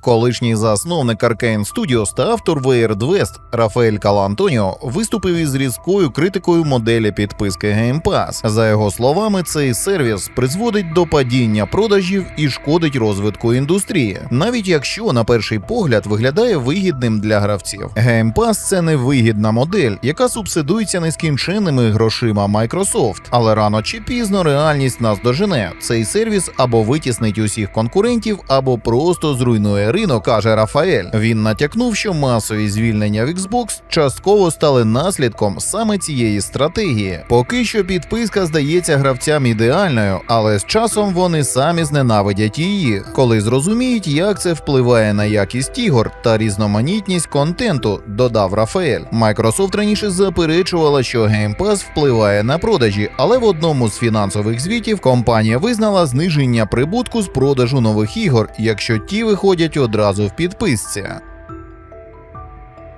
Колишній засновник Arkane Studios та автор Weird West Рафаель Калантоніо виступив із різкою критикою моделі підписки Game Pass. За його словами, цей сервіс призводить до падіння продажів і шкодить розвитку індустрії, навіть якщо на перший погляд виглядає вигідним для гравців. Game Pass – це невигідна модель, яка субсидується нескінченними грошима Microsoft, але рано чи пізно реальність нас дожене. Цей сервіс або витіснить усіх конкурентів, або просто зруйнує ринок, каже Рафаель. Він натякнув, що масові звільнення в Xbox частково стали наслідком саме цієї стратегії. Поки що підписка здається гравцям ідеальною, але з часом вони самі зненавидять її, коли зрозуміють, як це впливає на якість ігор та різноманітність контенту, додав Рафаель. Microsoft раніше заперечувала, що Game Pass впливає на продажі, але в одному з фінансових звітів компанія визнала зниження прибутку з продажу нових ігор, якщо ті виходять одразу в підписці.